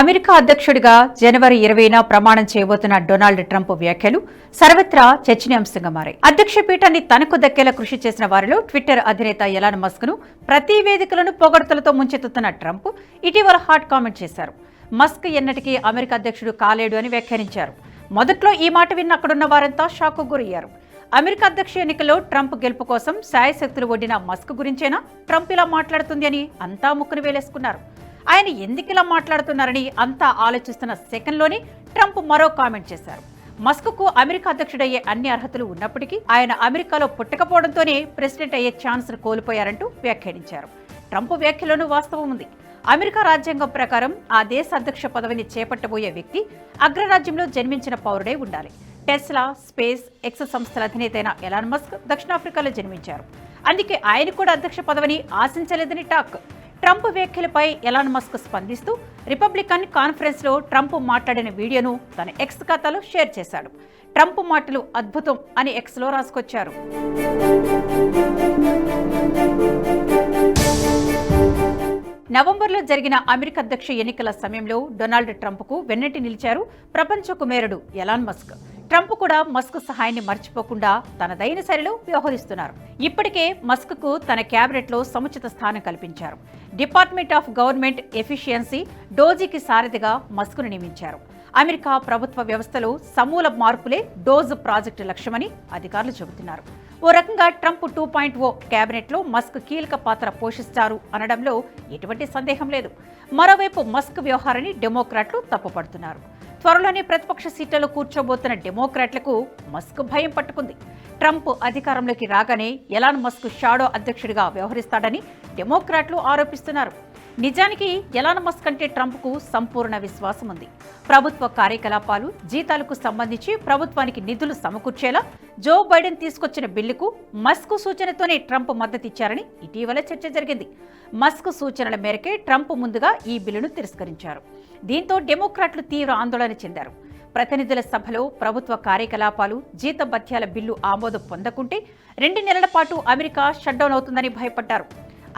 America అధ్యక్షుడిగా జనవరి ఇరవైన ప్రమాణం చేయబోతున్న డొనాల్డ్ ట్రంప్ వ్యాఖ్యలు సర్వత్రా చర్చనీయాంశంగా మారాయి. అధ్యక్ష పీఠాన్ని తనకు దక్కేలా కృషి చేసిన వారిలో ట్విట్టర్ అధినేత ఎలాన్ మస్క్ను ప్రతి వేదికలను పొగడ్తలతో ముంచెత్తుతున్న ట్రంప్ ఇటీవల హాట్ కామెంట్ చేశారు. మస్క్ ఎన్నటికీ అమెరికా అధ్యక్షుడు కాలేడు అని వ్యాఖ్యానించారు. మొదట్లో ఈ మాట విన్న అక్కడున్న వారంతా షాకు గురయ్యారు. అమెరికా అధ్యక్ష ఎన్నికల్లో ట్రంప్ గెలుపు కోసం శాయశక్తులు ఒడ్డిన మస్క్ గురించేనా? ట్రంప్ ఇలా మాట్లాడుతుంది అని అంతా ముక్కును వేలేసుకున్నారు. ఆయన ఎందుకు ఇలా మాట్లాడుతున్నారని అంతా ఆలోచిస్తున్న సెకండ్లోనే ట్రంప్ మరో కామెంట్ చేశారు. మస్క్కు అమెరికా అధ్యక్షుడయ్యే అన్ని అర్హతలు ఉన్నప్పటికీ ఆయన అమెరికాలో పుట్టకపోవడంతోనే ప్రెసిడెంట్ అయ్యే ఛాన్స్ను కోల్పోయారంటూ వ్యాఖ్యానించారు. ట్రంప్ వ్యాఖ్యలోనూ వాస్తవం ఉంది. అమెరికా రాజ్యాంగం ప్రకారం ఆ దేశ అధ్యక్ష పదవిని చేపట్టబోయే వ్యక్తి అగ్రరాజ్యంలో జన్మించిన పౌరుడే ఉండాలి. టెస్లా స్పేస్ ఎక్స్ సంస్థల అధినేతైన ఎలాన్ మస్క్ దక్షిణాఫ్రికాలో జన్మించారు. అందుకే ఆయన కూడా అధ్యక్ష పదవిని ఆశించలేదని టాక్. ట్రంప్ వ్యాఖ్యలపై ఎలాన్ మస్క్ స్పందిస్తూ రిపబ్లికన్ కాన్ఫరెన్స్లో ట్రంప్ మాట్లాడిన వీడియోను తన ఎక్స్ ఖాతాలో షేర్ చేశాడు. ట్రంప్ మాటలు అద్భుతం అని ఎక్స్లో రాసుకొచ్చారు. నవంబర్లో జరిగిన అమెరికా అధ్యక్ష ఎన్నికల సమయంలో డొనాల్డ్ ట్రంప్కు వెన్నటి నిలిచారు ప్రపంచ కుమేరుడు ఎలాన్ మస్క్. ట్రంప్ కూడా మస్క్ సహాయాన్ని మర్చిపోకుండా తనదైన శైలిలో వ్యవహరిస్తున్నారు. ఇప్పటికే మస్క్కు తన క్యాబినెట్లో సముచిత స్థానం కల్పించారు. డిపార్ట్మెంట్ ఆఫ్ గవర్నమెంట్ ఎఫిషియన్సీ డోజీకి సారథిగా మస్క్ను నియమించారు. అమెరికా ప్రభుత్వ వ్యవస్థలో సమూల మార్పులే డోజ్ ప్రాజెక్టు లక్ష్యమని అధికారులు చెబుతున్నారు. ఓ రకంగా ట్రంప్ టూ పాయింట్ ఓ క్యాబినెట్లో మస్క్ కీలక పాత్ర పోషిస్తారు అనడంలో ఎటువంటి సందేహం లేదు. మరోవైపు మస్క్ వ్యవహారాన్ని డెమోక్రాట్లు తప్పుపడుతున్నారు. త్వరలోనే ప్రతిపక్ష సీట్లలో కూర్చోబోతున్న డెమోక్రాట్లకు మస్క్ భయం పట్టుకుంది. ట్రంప్ అధికారంలోకి రాగానే ఎలాన్ మస్క్ షాడో అధ్యక్షుడిగా వ్యవహరిస్తాడని డెమోక్రాట్లు ఆరోపిస్తున్నారు. నిజానికి ఎలాన్ మస్క్ అంటే ట్రంప్కు సంపూర్ణ విశ్వాసం ఉంది. ప్రభుత్వ కార్యకలాపాలు జీతాలకు సంబంధించి ప్రభుత్వానికి నిధులు సమకూర్చేలా జో బైడెన్ తీసుకొచ్చిన బిల్లుకు మస్క్ సూచనతోనే ట్రంప్ మద్దతిచ్చారని ఇటీవల చర్చ జరిగింది. మస్క్ సూచనల మేరకే ట్రంప్ ముందుగా ఈ బిల్లును తిరస్కరించారు. దీంతో డెమోక్రాట్లు తీవ్ర ఆందోళన చెందారు. ప్రతినిధుల సభలో ప్రభుత్వ కార్యకలాపాలు జీతభత్యాల బిల్లు ఆమోదం పొందకుంటే రెండు నెలల పాటు అమెరికా షట్డౌన్ అవుతుందని భయపడ్డారు.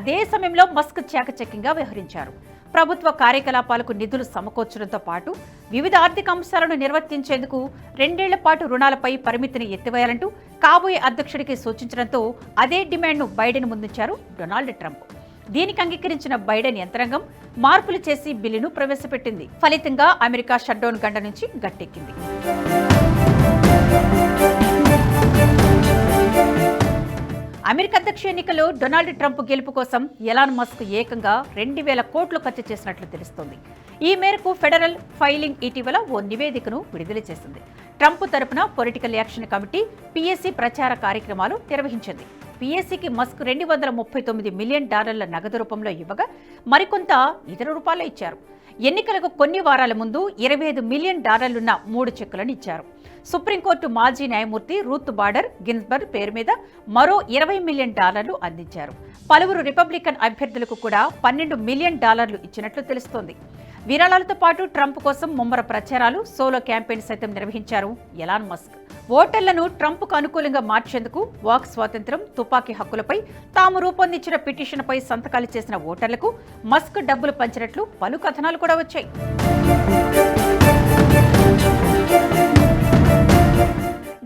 అదే సమయంలో మస్క్ చాకచక్యంగా వ్యవహరించారు. ప్రభుత్వ కార్యకలాపాలకు నిధులు సమకూర్చడంతో పాటు వివిధ ఆర్థిక అంశాలను నిర్వర్తించేందుకు రెండేళ్ళ పాటు రుణాలపై పరిమితిని ఎత్తివేయాలంటూ కాబోయే అధ్యక్షుడికి సూచించడంతో అదే డిమాండ్ను బైడెన్ ముందుంచారు డొనాల్డ్ ట్రంప్. దీనికి అంగీకరించిన బైడెన్ యంత్రాంగం మార్పులు చేసి బిల్లును ప్రవేశపెట్టింది. ఫలితంగా అమెరికా షట్డౌన్ గండ నుంచి గట్టెక్కింది. అమెరికా అధ్యక్ష ఎన్నికల్లో డొనాల్డ్ ట్రంప్ గెలుపు కోసం ఎలాన్ మస్క్ ఏకంగా రెండు వేల కోట్లు ఖర్చు చేసినట్లు తెలుస్తోంది. ఈ మేరకు ఫెడరల్ ఫైలింగ్ ఇటీవల ఓ నివేదికను విడుదల చేసింది. ట్రంప్ తరపున పొలిటికల్ యాక్షన్ కమిటీ పీఎస్సీ ప్రచార కార్యక్రమాలు నిర్వహించింది. పిఎస్సికి మస్క్ రెండు వందల ముప్పై తొమ్మిది మిలియన్ డాలర్ల నగదు రూపంలో ఇవ్వగా మరికొంత ఇతర రూపాల్లో ఇచ్చారు. ఎన్నికలకు కొన్ని వారాల ముందు ఇరవై ఐదు మిలియన్ డాలర్లున్న మూడు చెక్కులను ఇచ్చారు. సుప్రీంకోర్టు మాజీ న్యాయమూర్తి రూత్ బార్డర్ గిన్స్బర్గ్ పేరు మీద మరో ఇరవై మిలియన్ డాలర్లు అందించారు. పలువురు రిపబ్లికన్ అభ్యర్థులకు కూడా పన్నెండు మిలియన్ డాలర్లు ఇచ్చినట్లు తెలుస్తోంది. విరాళాలతో పాటు ట్రంప్ కోసం ముమ్మర ప్రచారాలు సోలో క్యాంపెయిన్ సైతం నిర్వహించారు ఎలాన్ మస్క్. ఓటర్లను ట్రంప్కు అనుకూలంగా మార్చేందుకు వాక్ స్వాతంత్రం తుపాకీ హక్కులపై తాము రూపొందించిన పిటిషన్పై సంతకాలు చేసిన ఓటర్లకు మస్క్ డబ్బులు పంచినట్లు పలు కథనాలు కూడా వచ్చాయి.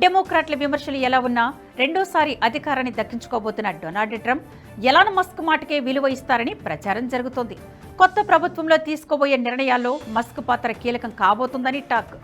డెమోక్రాట్ల విమర్శలు ఎలా ఉన్నా రెండోసారి అధికారాన్ని దక్కించుకోబోతున్న డొనాల్డ్ ట్రంప్ ఎలాన్ మస్క్ మాటకే విలువ ఇస్తారని ప్రచారం జరుగుతోంది. కొత్త ప్రభుత్వంలో తీసుకోబోయే నిర్ణయాల్లో మస్క్ పాత్ర కీలకం కాబోతుందని టాక్.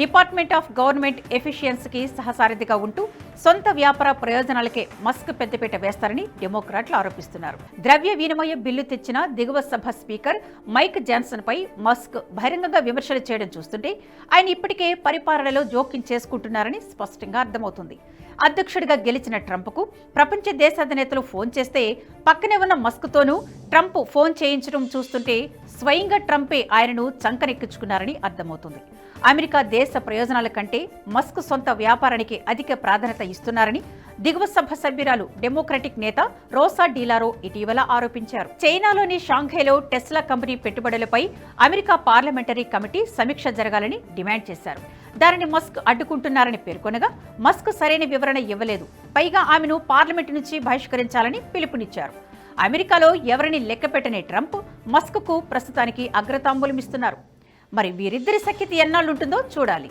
డిపార్ట్మెంట్ ఆఫ్ గవర్నమెంట్ ఎఫిషియన్సీకి సహసారథిగా ఉంటూ సొంత వ్యాపార ప్రయోజనాలకే మస్క్ పెద్దపీట వేస్తారని డెమోక్రాట్లు ఆరోపిస్తున్నారు. ద్రవ్య వినిమయ బిల్లు తెచ్చిన దిగువ సభ స్పీకర్ మైక్ జాన్సన్ పై మస్క్ బహిరంగంగా విమర్శలు చేయడం చూస్తుంటే ఆయన ఇప్పటికే పరిపాలనలో జోక్యం చేసుకుంటున్నారని స్పష్టంగా అర్థమవుతుంది. అధ్యక్షుడిగా గెలిచిన ట్రంప్కు ప్రపంచ దేశాధినేతలు ఫోన్ చేస్తే పక్కనే ఉన్న మస్క్తోనూ ట్రంప్ ఫోన్ చేయించడం చూస్తుంటే స్వయంగా ట్రంపే ఆయనను చంకనెక్కించుకున్నారని అర్థమవుతుంది. అమెరికా దేశ ప్రయోజనాల కంటే మస్క్ సొంత వ్యాపారానికి అధిక ప్రాధాన్యత ఇస్తున్నారని దిగువ సభ సభ్యురాలు డెమోక్రటిక్ నేత రోసా డీలారో ఇటీవల ఆరోపించారు. చైనాలోని షాంఘైలో టెస్లా కంపెనీ పెట్టుబడులపై అమెరికా పార్లమెంటరీ కమిటీ సమీక్ష జరగాలని డిమాండ్ చేశారు. దానిని మస్క్ అడ్డుకుంటున్నారని పేర్కొనగా మస్క్ సరైన వివరణ ఇవ్వలేదు. పైగా ఆమెను పార్లమెంటు నుంచి బహిష్కరించాలని పిలుపునిచ్చారు. అమెరికాలో ఎవరిని లెక్కపెట్టని ట్రంప్ మస్క్కు ప్రస్తుతానికి అగ్రతాంబూలమిస్తున్నారు మరి వీరిద్దరి సఖ్యత ఎన్నాళ్ళుంటుందో చూడాలి.